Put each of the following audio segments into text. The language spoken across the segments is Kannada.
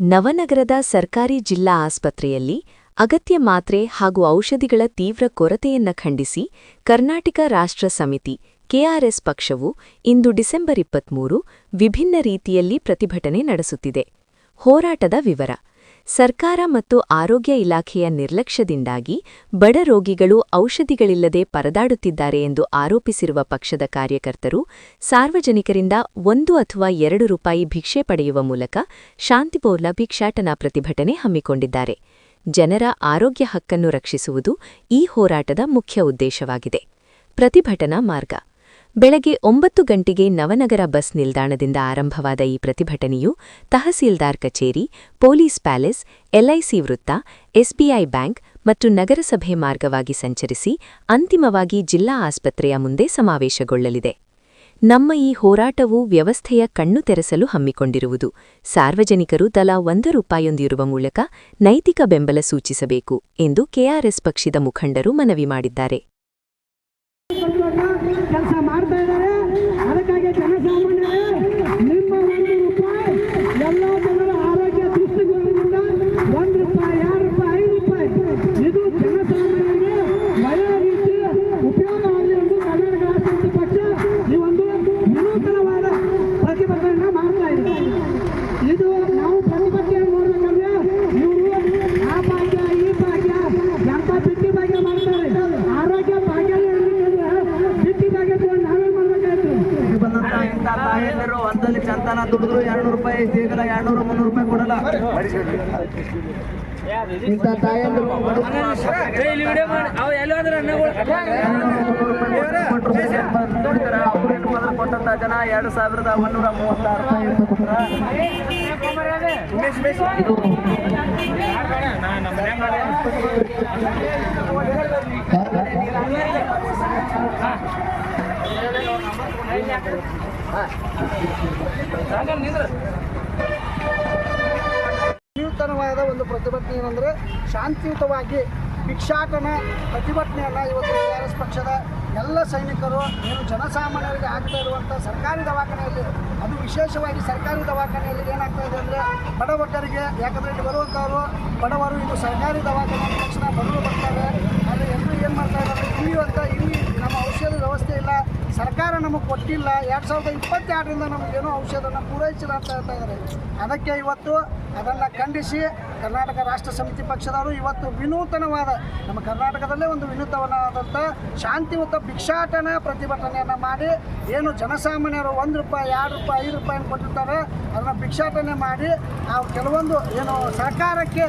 ನವನಗರದ ಸರ್ಕಾರಿ ಜಿಲ್ಲಾ ಆಸ್ಪತ್ರೆಯಲ್ಲಿ ಅಗತ್ಯ ಮಾತ್ರೆ ಹಾಗೂ ಔಷಧಿಗಳ ತೀವ್ರ ಕೊರತೆಯನ್ನ ಖಂಡಿಸಿ ಕರ್ನಾಟಕ ರಾಷ್ಟ್ರ ಸಮಿತಿ ಕೆಆರ್ಎಸ್ ಪಕ್ಷವು ಇಂದು ಡಿಸೆಂಬರ್ ಇಪ್ಪತ್ಮೂರು ವಿಭಿನ್ನ ರೀತಿಯಲ್ಲಿ ಪ್ರತಿಭಟನೆ ನಡೆಸುತ್ತಿದೆ. ಹೋರಾಟದ ವಿವರ ಸರ್ಕಾರ ಮತ್ತು ಆರೋಗ್ಯ ಇಲಾಖೆಯ ನಿರ್ಲಕ್ಷ್ಯದಿಂದಾಗಿ ಬಡ ರೋಗಿಗಳು ಔಷಧಿಗಳಿಲ್ಲದೆ ಪರದಾಡುತ್ತಿದ್ದಾರೆ ಎಂದು ಆರೋಪಿಸಿರುವ ಪಕ್ಷದ ಕಾರ್ಯಕರ್ತರು ಸಾರ್ವಜನಿಕರಿಂದ ಒಂದು ಅಥವಾ ಎರಡು ರೂಪಾಯಿ ಭಿಕ್ಷೆ ಪಡೆಯುವ ಮೂಲಕ ಶಾಂತಿಪೂರ್ಣ ಭಿಕ್ಷಾಟನಾ ಪ್ರತಿಭಟನೆ ಹಮ್ಮಿಕೊಂಡಿದ್ದಾರೆ. ಜನರ ಆರೋಗ್ಯ ಹಕ್ಕನ್ನು ರಕ್ಷಿಸುವುದು ಈ ಹೋರಾಟದ ಮುಖ್ಯ ಉದ್ದೇಶವಾಗಿದೆ. ಪ್ರತಿಭಟನಾ ಮಾರ್ಗ ಬೆಳಗ್ಗೆ ಒಂಬತ್ತು ಗಂಟೆಗೆ ನವನಗರ ಬಸ್ ನಿಲ್ದಾಣದಿಂದ ಆರಂಭವಾದ ಈ ಪ್ರತಿಭಟನೆಯು ತಹಸೀಲ್ದಾರ್ ಕಚೇರಿ, ಪೊಲೀಸ್ ಪ್ಯಾಲೇಸ್, ಎಲ್ಐಸಿ ವೃತ್ತ, ಎಸ್ಬಿಐ ಬ್ಯಾಂಕ್ ಮತ್ತು ನಗರಸಭೆ ಮಾರ್ಗವಾಗಿ ಸಂಚರಿಸಿ ಅಂತಿಮವಾಗಿ ಜಿಲ್ಲಾ ಆಸ್ಪತ್ರೆಯ ಮುಂದೆ ಸಮಾವೇಶಗೊಳ್ಳಲಿದೆ. ನಮ್ಮ ಈ ಹೋರಾಟವು ವ್ಯವಸ್ಥೆಯ ಕಣ್ಣು ತೆರೆಸಲು ಹಮ್ಮಿಕೊಂಡಿರುವುದು. ಸಾರ್ವಜನಿಕರು ತಲಾ ಒಂದು ರೂಪಾಯೊಂದಿರುವ ಮೂಲಕ ನೈತಿಕ ಬೆಂಬಲ ಸೂಚಿಸಬೇಕು ಎಂದು ಕೆಆರ್ಎಸ್ ಪಕ್ಷದ ಮುಖಂಡರು ಮನವಿ ಮಾಡಿದ್ದಾರೆ ಕೆಲಸ ಮಾಡ್ತಾ ಇದ್ದಾರೆ ಅದಕ್ಕಾಗಿ ಜನಸಾಮಾನ್ಯರೇ ನಿಮ್ಮ ಒಂದು ರೂಪಾಯಿ ಎಲ್ಲ ಜನರ ಆರೋಗ್ಯ ದೃಷ್ಟಿಕೋನದಿಂದ ಒಂದು ರೂಪಾಯಿ ಎರಡು ರೂಪಾಯಿ ಐದು ರೂಪಾಯಿ ಇದು ಜನಸಾಮಾನ್ಯರಿಗೆ ಒಳ್ಳೆಯ ರೀತಿ ಉಪಯೋಗ ಆಗಲಿ ಎಂದು ಕರ್ನಾಟಕ ರಾಷ್ಟ್ರ ಪಕ್ಷ ಈ ಒಂದು ವಿನೂತನವಾದ ಪ್ರತಿಭಟನೆಯನ್ನ ಮಾಡ್ತಾ ಇದೆ ಇದು ನಾವು ಪ್ರತಿಭಟನೆ ನೋಡ್ಬೇಕಂದ್ರೆ ಇವರು ಆ ಭಾಗ್ಯ ಈ ಭಾಗ್ಯ ಎಂತ ಬಿಟ್ಟಿ ಭಾಗ್ಯ ಮಾಡ್ತಾರೆ ಆರೋಗ್ಯ ಭಾಗ್ಯ ಬಿಟ್ಟಿ ಭಾಗ್ಯ ತಗೊಂಡು ನಾವೇ ಮಾಡ್ಬೇಕಾಯ್ತು ಇಲ್ಲಿ ಬಂದಂತ ಇಂಥ ತಾಯಂದಿರು ಹೊಲದಲ್ಲಿ ಚಂತನ ದುಡಿದ್ರು ಎರಡು ರೂಪಾಯಿ ಸಿಗಲ್ಲ ಎರಡ್ನೂರು ಮುನ್ನೂರು ರೂಪಾಯಿ ಕೊಡಲ್ಲ ಇಂಥ ತಾಯಂದಿರು ಕೊಟ್ಟಂತ ಜನ ಎರಡು ಸಾವಿರದ ಒಂದೂರ ಮೂವತ್ತಾರು ರೂಪಾಯಿ ವಿನೂತನವಾದ ಒಂದು ಪ್ರತಿಭಟನೆ ಏನಂದರೆ ಶಾಂತಿಯುತವಾಗಿ ಭಿಕ್ಷಾಟನೆ ಪ್ರತಿಭಟನೆಯನ್ನು ಇವತ್ತು ಟಿ ಆರ್ ಎಸ್ ಪಕ್ಷದ ಎಲ್ಲ ಸೈನಿಕರು ಏನು ಜನಸಾಮಾನ್ಯರಿಗೆ ಆಗ್ತಾ ಇರುವಂಥ ಸರ್ಕಾರಿ ದವಾಖಾನೆಯಲ್ಲಿ, ಅದು ವಿಶೇಷವಾಗಿ ಸರ್ಕಾರಿ ದವಾಖಾನೆಯಲ್ಲಿ ಏನಾಗ್ತಾ ಇದೆ ಅಂದ್ರೆ ಬಡವಟ್ಟರಿಗೆ ಯಾಕಂದ್ರೆ ಇಲ್ಲಿ ಬಡವರು ಇದು ಸರ್ಕಾರಿ ದವಾಖಾನೆ ತಕ್ಷಣ ಬಡವರು ಬರ್ತಾರೆ ಆದರೆ ಎಲ್ಲರೂ ಏನು ಮಾಡ್ತಾ ಇದ್ದಾರೆ ಇಲ್ಲಿ ಅಂತ ಇಲ್ಲಿ ನಮ್ಮ ಔಷಧ ವ್ಯವಸ್ಥೆ ಇಲ್ಲ ಸರ್ಕಾರ ನಮಗೆ ಕೊಟ್ಟಿಲ್ಲ. ಎರಡು ಸಾವಿರದ ಇಪ್ಪತ್ತೆರಡರಿಂದ ನಮಗೇನು ಔಷಧನ ಪೂರೈಸಿಲ್ಲ ಅಂತ ಹೇಳ್ತಾ ಇದ್ದಾರೆ. ಅದಕ್ಕೆ ಇವತ್ತು ಅದನ್ನು ಖಂಡಿಸಿ ಕರ್ನಾಟಕ ರಾಷ್ಟ್ರ ಸಮಿತಿ ಪಕ್ಷದವರು ಇವತ್ತು ವಿನೂತನವಾದ ನಮ್ಮ ಕರ್ನಾಟಕದಲ್ಲೇ ಒಂದು ವಿನೂತನವಾದಂಥ ಶಾಂತಿಯುತ ಭಿಕ್ಷಾಟನ ಪ್ರತಿಭಟನೆಯನ್ನು ಮಾಡಿ, ಏನು ಜನಸಾಮಾನ್ಯರು ಒಂದು ರೂಪಾಯಿ, ಎರಡು ರೂಪಾಯಿ, ಐದು ರೂಪಾಯಿ ಕೊಟ್ಟಿರ್ತಾರೆ ಅದನ್ನು ಭಿಕ್ಷಾಟನೆ ಮಾಡಿ, ಆ ಕೆಲವೊಂದು ಏನು ಸರ್ಕಾರಕ್ಕೆ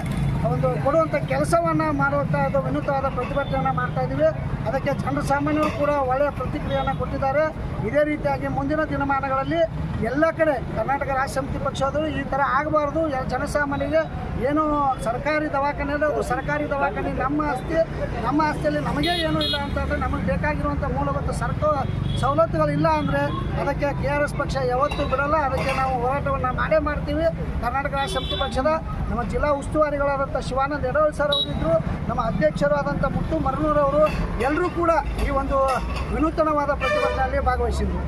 ಒಂದು ಕೊಡುವಂಥ ಕೆಲಸವನ್ನು ಮಾಡುವಂಥ ಅದು ವಿನೂತವಾದ ಪ್ರತಿಭಟನೆಯನ್ನು ಮಾಡ್ತಾ ಇದ್ದೀವಿ. ಅದಕ್ಕೆ ಜನಸಾಮಾನ್ಯರು ಕೂಡ ಒಳ್ಳೆಯ ಪ್ರತಿಕ್ರಿಯೆಯನ್ನು ಕೊಟ್ಟಿದ್ದಾರೆ. ಇದೇ ರೀತಿಯಾಗಿ ಮುಂದಿನ ದಿನಮಾನಗಳಲ್ಲಿ ಎಲ್ಲ ಕಡೆ ಕರ್ನಾಟಕ ರಾಜ್ಯ ಸಮಿತಿ ಪಕ್ಷದವರು ಈ ಥರ ಆಗಬಾರ್ದು. ಜನಸಾಮಾನ್ಯರಿಗೆ ಏನು ಸರ್ಕಾರಿ ದವಾಖಾನೆ ಅದು ಸರ್ಕಾರಿ ದವಾಖಾನೆ ನಮ್ಮ ಆಸ್ತಿ. ನಮ್ಮ ಆಸ್ತಿಯಲ್ಲಿ ನಮಗೇ ಏನೂ ಇಲ್ಲ ಅಂತಂದರೆ ನಮಗೆ ಬೇಕಾಗಿರುವಂಥ ಮೂಲಭೂತ ಸರ್ಕ ಸವಲತ್ತುಗಳಿಲ್ಲ ಅಂದರೆ ಅದಕ್ಕೆ ಕೆ ಪಕ್ಷ ಯಾವತ್ತೂ ಬಿಡಲ್ಲ. ಅದಕ್ಕೆ ನಾವು ಹೋರಾಟವನ್ನು ಮಾಡೇ ಮಾಡ್ತೀವಿ. ಕರ್ನಾಟಕ ರಾಜ್ಯ ಸಮಿತಿ ಪಕ್ಷದ ನಮ್ಮ ಜಿಲ್ಲಾ ಉಸ್ತುವಾರಿಗಳಾದಂಥ ಶಿವಾನಂದ ಎಡವಳ್ ಸರ್ ಅವರಿದ್ದರು ನಮ್ಮ ಅಧ್ಯಕ್ಷರು ಆದಂಥ ಮುತ್ತು ಮರಳೂರವರು ಎಲ್ಲರೂ ಕೂಡ ಈ ಒಂದು ವಿನೂತನವಾದ ಪ್ರತಿಭಟನೆಯಲ್ಲಿ ಭಾಗವಹಿಸಿದರು.